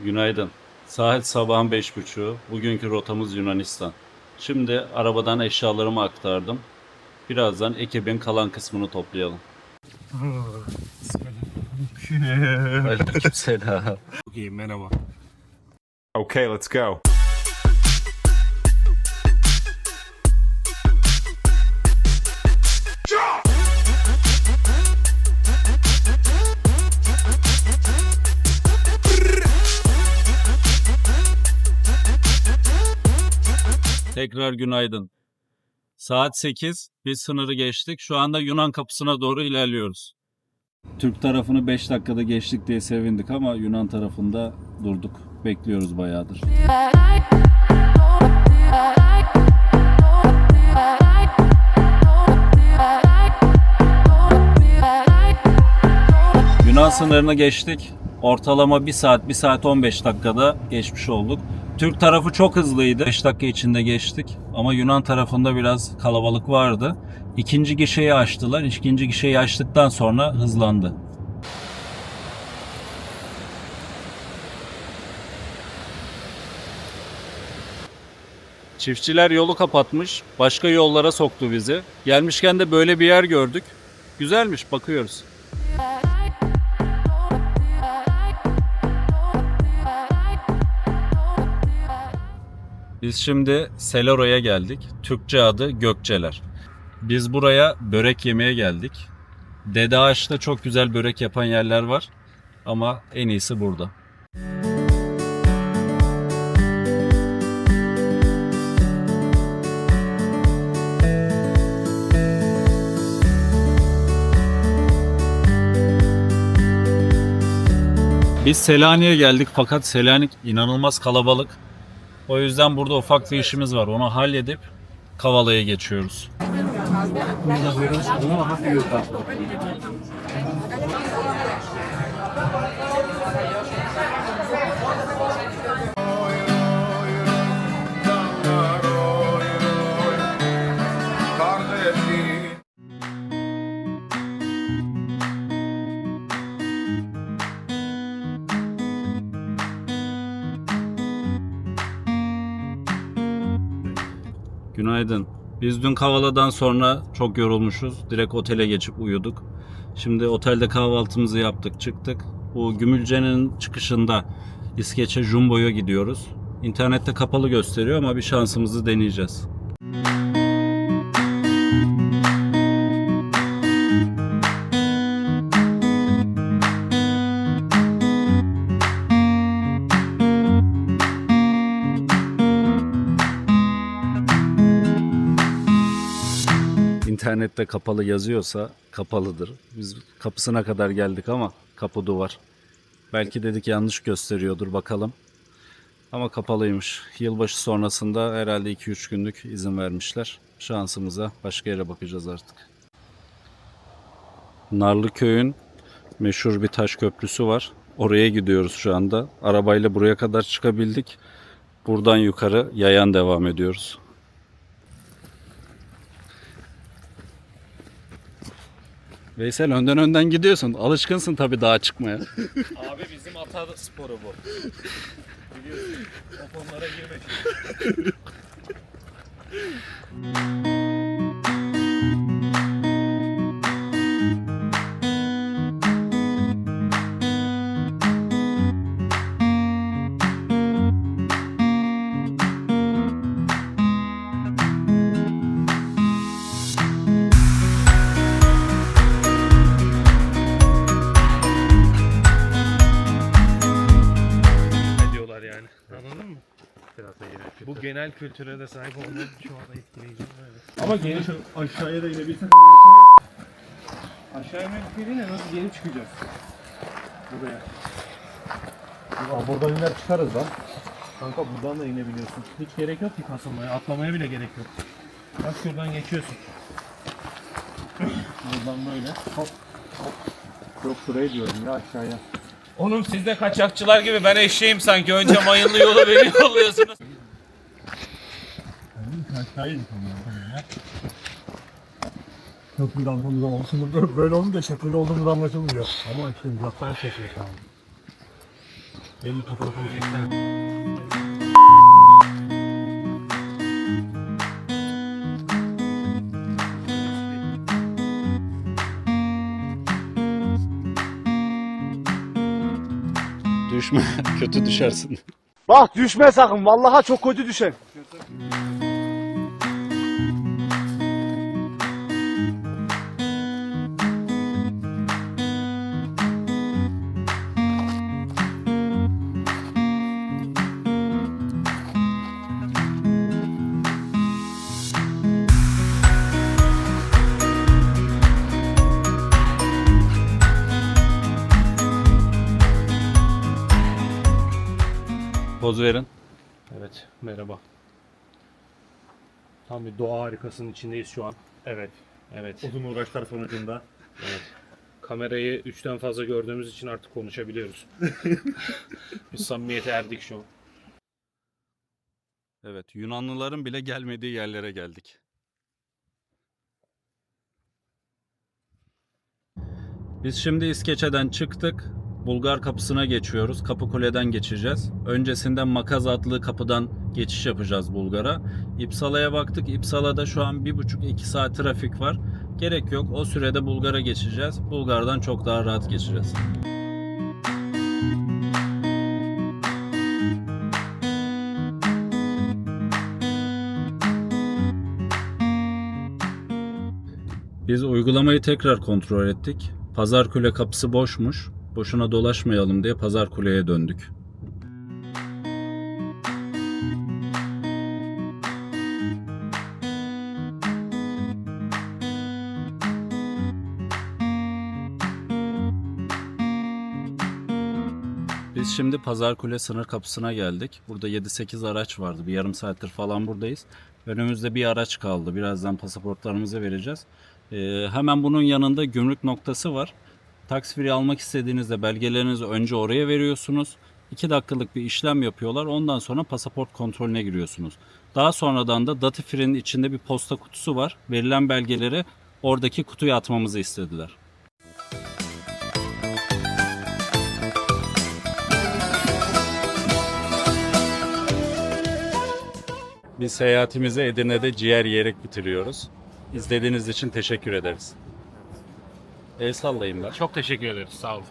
Günaydın. Saat sabahın beş buçuğu. Bugünkü rotamız Yunanistan. Şimdi arabadan eşyalarımı aktardım. Birazdan ekibin kalan kısmını toplayalım. Aleykümselam. Okay, merhaba. Okay, let's go. Tekrar günaydın. Saat 8. Biz sınırı geçtik. Şu anda Yunan kapısına doğru ilerliyoruz. Türk tarafını 5 dakikada geçtik diye sevindik ama Yunan tarafında durduk. Bekliyoruz bayağıdır. Yunan sınırını geçtik. Ortalama 1 saat, 1 saat 15 dakikada geçmiş olduk. Türk tarafı çok hızlıydı. 5 dakika içinde geçtik. Ama Yunan tarafında biraz kalabalık vardı. İkinci gişeyi açtılar. İkinci gişeyi açtıktan sonra hızlandı. Çiftçiler yolu kapatmış. Başka yollara soktu bizi. Gelmişken de böyle bir yer gördük. Güzelmiş bakıyoruz. Biz şimdi Seloro'ya geldik. Türkçe adı Gökçeler. Biz buraya börek yemeye geldik. Dede Ağaç'ta çok güzel börek yapan yerler var. Ama en iyisi burada. Biz Selanik'e geldik fakat Selanik inanılmaz kalabalık. O yüzden burada ufak bir işimiz var. Onu halledip Kavala'ya geçiyoruz. Günaydın. Biz dün Kavala'dan sonra çok yorulmuşuz. Direkt otele geçip uyuduk. Şimdi otelde kahvaltımızı yaptık, çıktık. Bu Gümülcene'nin çıkışında İskeçe Jumbo'ya gidiyoruz. İnternette kapalı gösteriyor ama bir şansımızı deneyeceğiz. İnternette kapalı yazıyorsa kapalıdır. Biz kapısına kadar geldik ama kapı duvar. Belki dedik yanlış gösteriyordur bakalım. Ama kapalıymış. Yılbaşı sonrasında herhalde 2-3 günlük izin vermişler. Şansımıza başka yere bakacağız artık. Narlıköy'ün meşhur bir taş köprüsü var. Oraya gidiyoruz şu anda. Arabayla buraya kadar çıkabildik. Buradan yukarı yayan devam ediyoruz. Veysel önden önden gidiyorsun. Alışkınsın tabii dağa çıkmaya. Abi bizim ata sporu bu. Biliyorsun. O konulara girmek. Ne genel kültüre de sahip olmak şu anda etkileyici. Evet. Ama geri şu aşağıya da inebilsek amına koyayım. Aşağıya mümkün nasıl geri çıkacağız? Buraya. Ya buradan iner çıkarız lan. Kanka buradan da inebiliyorsun. Hiç gerek yok ki kasılmaya. Atlamaya bile gerek yok. Bak şuradan geçiyorsun. Buradan böyle hop hop. Yok şuraya diyorum ya aşağıya. Oğlum siz de kaçakçılar gibi ben eşeğim sanki. Önce mayınlı yolu beni yolluyorsunuz. Aşağıya ya. Köprüden olduğumuz olsun böyle, böyle olunca şekilde olduğumuz anlaşılmıyor. Ama işte uzaktan çekiyor tamam. Benim fotoğrafımı çeksene. Düşme. Kötü düşersin. Bak düşme sakın. Vallahi çok kötü düşer. Poz verin. Evet, merhaba. Tam bir doğa harikasının içindeyiz şu an. Evet, evet. Uzun uğraşlar sonucunda. Kamerayı üçten fazla gördüğümüz için artık konuşabiliyoruz. Biz samimiyete erdik şu an. Evet, Yunanlıların bile gelmediği yerlere geldik. Biz şimdi İskeçe'den çıktık. Bulgar kapısına geçiyoruz. Kapıkule'den geçeceğiz. Öncesinde Makaz adlı kapıdan geçiş yapacağız Bulgar'a. İpsala'ya baktık. İpsala'da şu an 1,5-2 saat trafik var. Gerek yok. O sürede Bulgar'a geçeceğiz. Bulgar'dan çok daha rahat geçeceğiz. Biz uygulamayı tekrar kontrol ettik. Pazar Kule kapısı boşmuş. Boşuna dolaşmayalım diye Pazar Kule'ye döndük. Biz şimdi Pazar Kule sınır kapısına geldik. Burada 7-8 araç vardı. Bir yarım saattir falan buradayız. Önümüzde bir araç kaldı. Birazdan pasaportlarımızı vereceğiz. Ee, hemen bunun yanında gümrük noktası var. Tax free almak istediğinizde belgelerinizi önce oraya veriyorsunuz. 2 dakikalık bir işlem yapıyorlar. Ondan sonra pasaport kontrolüne giriyorsunuz. Daha sonradan da Free'nin içinde bir posta kutusu var. Verilen belgeleri oradaki kutuya atmamızı istediler. Biz seyahatimizi Edirne'de ciğer yiyerek bitiriyoruz. İzlediğiniz için teşekkür ederiz. El sallayın ben. Çok teşekkür ederiz, sağ olun.